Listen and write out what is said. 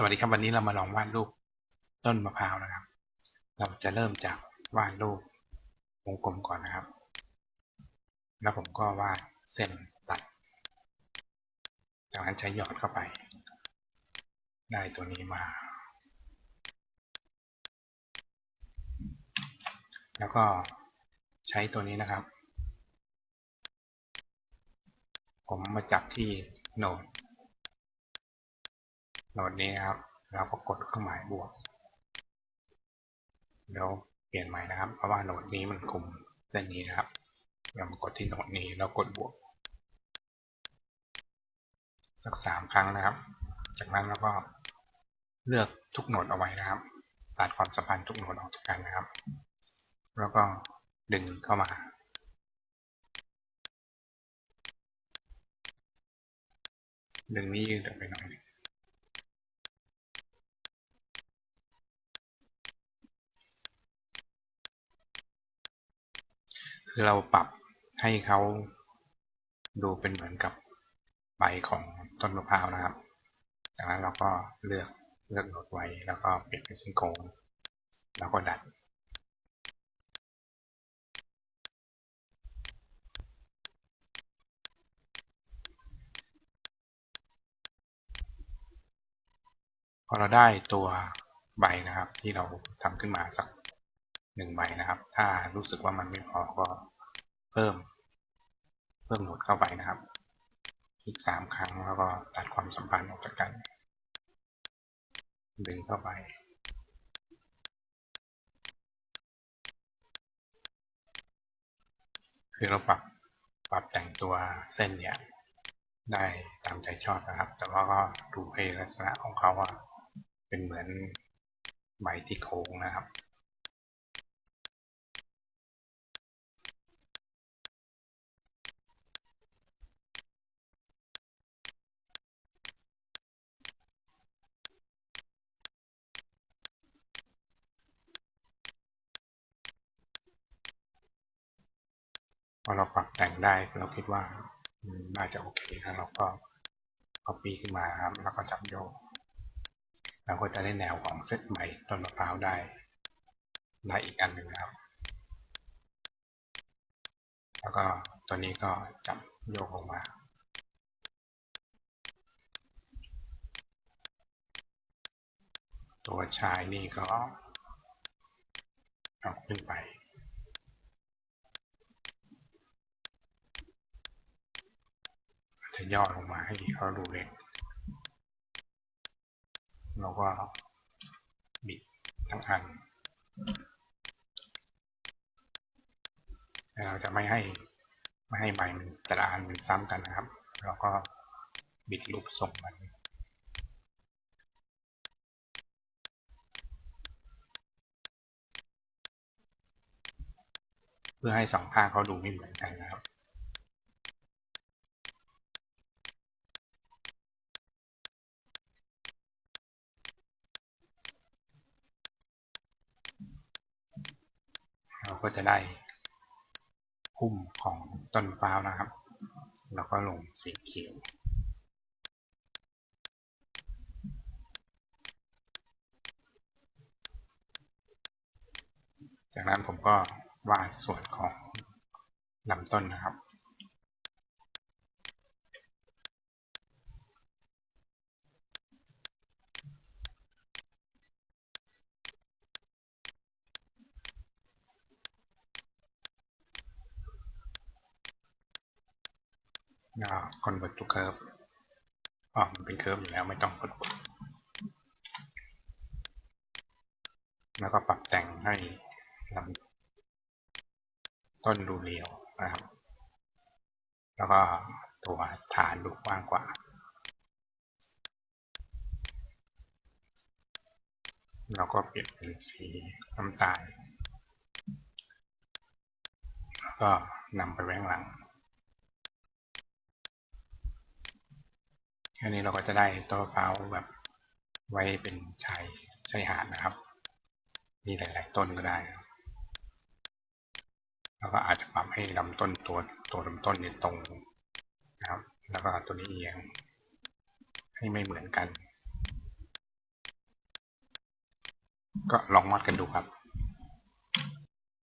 สวัสดีครับวันนี้เรามาลองวาดรูปต้นมะพร้าวนะครับ เราจะเริ่มจากวาดรูปวงกลมก่อนนะครับ แล้วผมก็วาดเส้นตัด จากนั้นใช้หยอดเข้าไป ได้ตัวนี้มา แล้วก็ใช้ตัวนี้นะครับ ผมมาจับที่โหนด โหนดนี้นะครับ เราก็กดเครื่องหมายบวก เดี๋ยวเปลี่ยนใหม่นะครับ เพราะว่าโหนดนี้มันคุมเส้นนี้นะครับ เรามากดที่โหนดนี้แล้วกดบวก สักสามครั้งนะครับ จากนั้นเราก็เลือกทุกโหนดเอาไว้นะครับ ตัดความสัมพันธ์ทุกโหนดออกจากกันนะครับ แล้วก็ดึงเข้ามาดึงนี้ยืดออกไปหน่อยหนึ่ง คือเราปรับให้เขาดูเป็นเหมือนกับใบของต้นมะพร้าวนะครับ จากนั้นเราก็เลือกเลือกโหนดไว้ แล้วก็เปลี่ยนเป็นส้นโค้งแล้วก็ดัด พอเราได้ตัวใบนะครับที่เราทำขึ้นมาสัก หนึ่งใบนะครับ ถ้ารู้สึกว่ามันไม่พอก็เพิ่ม เพิ่มโหนดเข้าไปนะครับอีกสามครั้งแล้วก็ตัดความสัมพันธ์ออกจากกัน ดึงเข้าไป คือเราปรับปรับแต่งตัวเส้นเนี่ยได้ตามใจชอบนะครับ แต่ว่าก็ดูให้ลักษณะของเขาว่าเป็นเหมือนใบที่โค้งนะครับ อเราปรับแต่งได้เราคิดว่าน่าจะโอเคแล้วเราก็ copy ขึ้นมาครับ แล้วก็จับโยกเราก็จะได้แนวของเซตใหม่ต้นมะพร้าวได้ได้อีกอันหนึ่งครับ แล้วก็ตัวนี้ก็จับโยกลงมาตัวชายนี่ก็เอาขึ้นไป จะย่อลงมาให้เขาดูเล็กเราก็บิดทั้งอันเราจะไม่ให้ไม่ให้ใบมันแต่ละอันมันซ้ำกันนะครับ เราก็บิดรูปทรงมันเพื่อให้สองข้างเขาดูไม่เหมือนกันนะครับ ก็จะได้พุ่มของต้นมะพร้าวนะครับ แล้วก็ลงสีเขียว จากนั้นผมก็วาดส่วนของลำต้นนะครับ convert to curve อ๋อมันเป็นเคอร์ฟอยู่แล้วไม่ต้องกดแล้วก็ปรับแต่งให้ลำต้นดูเรียวนะครับ แล้วก็ตัวฐานดูกว้างกว่าเราก็เปลี่ยนเป็นสีน้ำตาล แล้วก็นำไปแว้งหลัง แค่นี้เราก็จะได้ต้นมะพร้าแบบไว้เป็นชายชายหาดนะครับ มีหลาย ๆ ต้นก็ได้ แล้วก็อาจจะปรับให้ลำต้นตัวตัวลำต้นเนี่ยตรงนะครับ แล้วก็ตัวนี้เอียง ให้ไม่เหมือนกัน ก็ลองวาดกันดูครับ